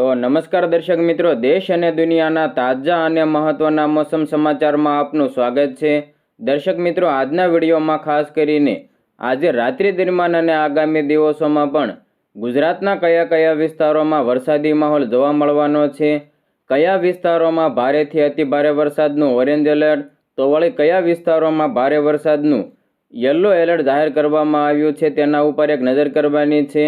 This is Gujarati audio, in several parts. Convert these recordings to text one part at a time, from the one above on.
નમસ્કાર દર્શક મિત્રો, દેશ અને દુનિયાના તાજા અને મહત્વના મોસમ સમાચારમાં આપનું સ્વાગત છે. દર્શક મિત્રો, આજના વિડીયોમાં ખાસ કરીને આજે રાત્રિ દરમિયાન અને આગામી દિવસોમાં પણ ગુજરાતના કયા કયા વિસ્તારોમાં વરસાદી માહોલ જોવા મળવાનો છે, કયા વિસ્તારોમાં ભારેથી અતિભારે વરસાદનું ઓરેન્જ એલર્ટ તો વળી કયા વિસ્તારોમાં ભારે વરસાદનું યલો એલર્ટ જાહેર કરવામાં આવ્યું છે તેના ઉપર એક નજર કરવાની છે.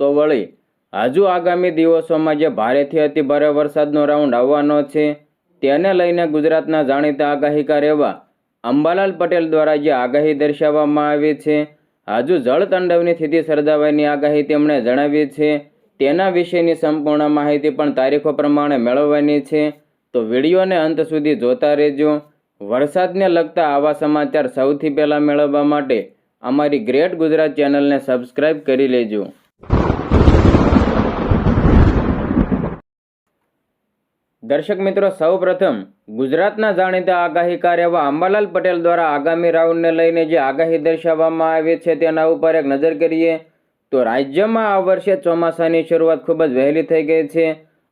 તો વળી હજુ આગામી દિવસોમાં જે ભારેથી અતિભારે વરસાદનો રાઉન્ડ આવવાનો છે, તેને લઈને ગુજરાતના જાણીતા આગાહીકાર એવા અંબાલાલ પટેલ દ્વારા જે આગાહી દર્શાવવામાં આવી છે હજુ જળતંડવની સ્થિતિ સર્જાવાની આગાહી તેમણે જણાવી છે, તેના વિશેની સંપૂર્ણ માહિતી પણ તારીખો પ્રમાણે મેળવવાની છે, તો વિડીયોને અંત સુધી જોતા રહેજો. વરસાદને લગતા આવા સમાચાર સૌથી પહેલાં મેળવવા માટે અમારી ગ્રેટ ગુજરાત ચેનલને સબસ્ક્રાઈબ કરી લેજો. દર્શક મિત્રો, સૌપ્રથમ ગુજરાતના જાણીતા આગાહીકાર એવા અંબાલાલ પટેલ દ્વારા આગામી રાઉન્ડને લઈને જે આગાહી દર્શાવવામાં આવી છે તેના ઉપર એક નજર કરીએ તો રાજ્યમાં આ વર્ષે ચોમાસાની શરૂઆત ખૂબ જ વહેલી થઈ ગઈ છે.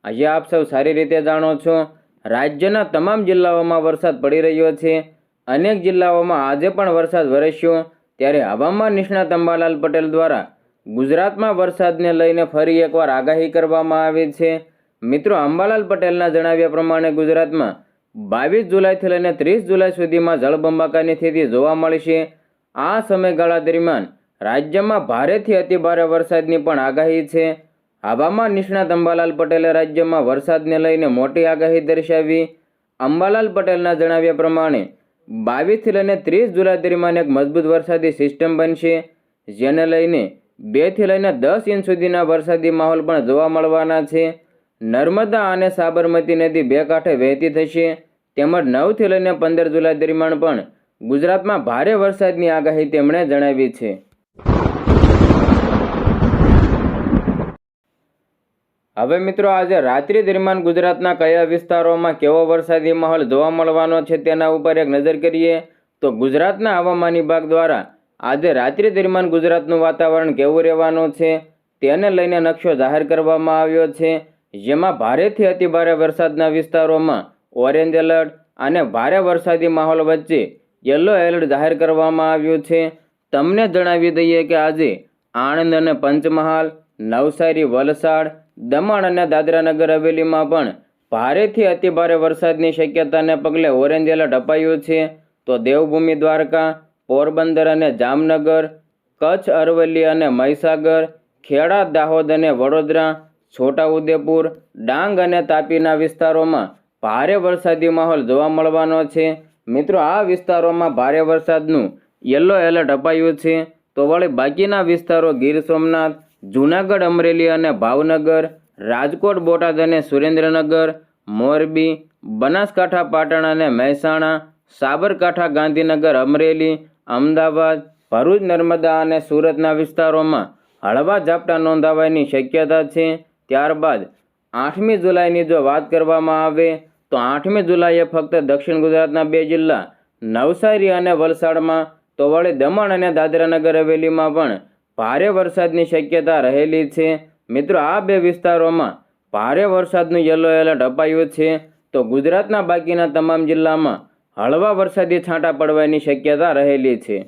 આજે આપ સૌ સારી રીતે જાણો છો, રાજ્યના તમામ જિલ્લાઓમાં વરસાદ પડી રહ્યો છે. અનેક જિલ્લાઓમાં આજે પણ વરસાદ વરસ્યો. ત્યારે હવામાન નિષ્ણાત અંબાલાલ પટેલ દ્વારા ગુજરાતમાં વરસાદને લઈને ફરી એકવાર આગાહી કરવામાં આવી છે. મિત્રો અંબાલાલ પટેલના જણાવ્યા પ્રમાણે ગુજરાતમાં બાવીસ જુલાઈથી લઈને ત્રીસ જુલાઈ સુધીમાં જળબંબાકારની સ્થિતિ જોવા મળશે. આ સમયગાળા દરમિયાન રાજ્યમાં ભારેથી અતિભારે વરસાદની પણ આગાહી છે. હવામાન નિષ્ણાત અંબાલાલ પટેલે રાજ્યમાં વરસાદને લઈને મોટી આગાહી દર્શાવી. અંબાલાલ પટેલના જણાવ્યા પ્રમાણે બાવીસથી લઈને ત્રીસ જુલાઈ દરમિયાન એક મજબૂત વરસાદી સિસ્ટમ બનશે, જેને લઈને બેથી લઈને દસ ઇંચ સુધીના વરસાદી માહોલ પણ જોવા મળવાના છે. નર્મદા અને સાબરમતી નદી બે કાંઠે વહેતી થશે. તેમજ નવથી લઈને પંદર જુલાઈ દરમિયાન પણ ગુજરાતમાં ભારે વરસાદની આગાહી તેમણે જણાવી છે. હવે મિત્રો આજે રાત્રિ દરમિયાન ગુજરાતના કયા વિસ્તારોમાં કેવો વરસાદી માહોલ જોવા મળવાનો છે તેના ઉપર એક નજર કરીએ તો ગુજરાતના હવામાન વિભાગ દ્વારા આજે રાત્રિ દરમિયાન ગુજરાતનું વાતાવરણ કેવું રહેવાનું છે તેને લઈને નકશો જાહેર કરવામાં આવ્યો છે. જેમાં ભારેથી અતિભારે વરસાદના વિસ્તારોમાં ઓરેન્જ એલર્ટ અને ભારે વરસાદી માહોલ વચ્ચે યલો એલર્ટ જાહેર કરવામાં આવ્યું છે. તમને જણાવી દઈએ કે આજે આણંદ અને પંચમહાલ, નવસારી, વલસાડ, દમણ અને દાદરાનગર હવેલીમાં પણ ભારેથી અતિભારે વરસાદની શક્યતાને પગલે ઓરેન્જ એલર્ટ અપાયું છે. તો દેવભૂમિ દ્વારકા, પોરબંદર અને જામનગર, કચ્છ, અરવલ્લી અને મહીસાગર, ખેડા, દાહોદ અને વડોદરા છોટાઉદેપુર, ડાંગ અને તાપીના વિસ્તારોમાં ભારે વરસાદી માહોલ જોવા મળવાનો છે. મિત્રો, આ વિસ્તારોમાં ભારે વરસાદનું યલો એલર્ટ અપાયું છે. તો વળી બાકીના વિસ્તારો ગીર સોમનાથ, જૂનાગઢ, અમરેલી અને ભાવનગર, રાજકોટ, બોટાદ અને સુરેન્દ્રનગર, મોરબી, બનાસકાંઠા, પાટણ અને મહેસાણા, સાબરકાંઠા, ગાંધીનગર, અમરેલી, અમદાવાદ, ભરૂચ, નર્મદા અને સુરતના વિસ્તારોમાં હળવા ઝાપટા નોંધાવાની શક્યતા છે. ત્યારબાદ આઠમી જુલાઈની જો વાત કરવામાં આવે, તો આઠમી જુલાઈએ ફક્ત દક્ષિણ ગુજરાતના બે જિલ્લા, નવસારી અને વલસાડમાં તો વળી દમણ અને દાદરાનગર હવેલીમાં પણ ભારે વરસાદની શક્યતા રહેલી છે. મિત્રો, આ બે વિસ્તારોમાં ભારે વરસાદનું યલો એલર્ટ અપાયું છે. તો ગુજરાતના બાકીના તમામ જિલ્લામાં હળવા વરસાદી છાંટા પડવાની શક્યતા રહેલી છે.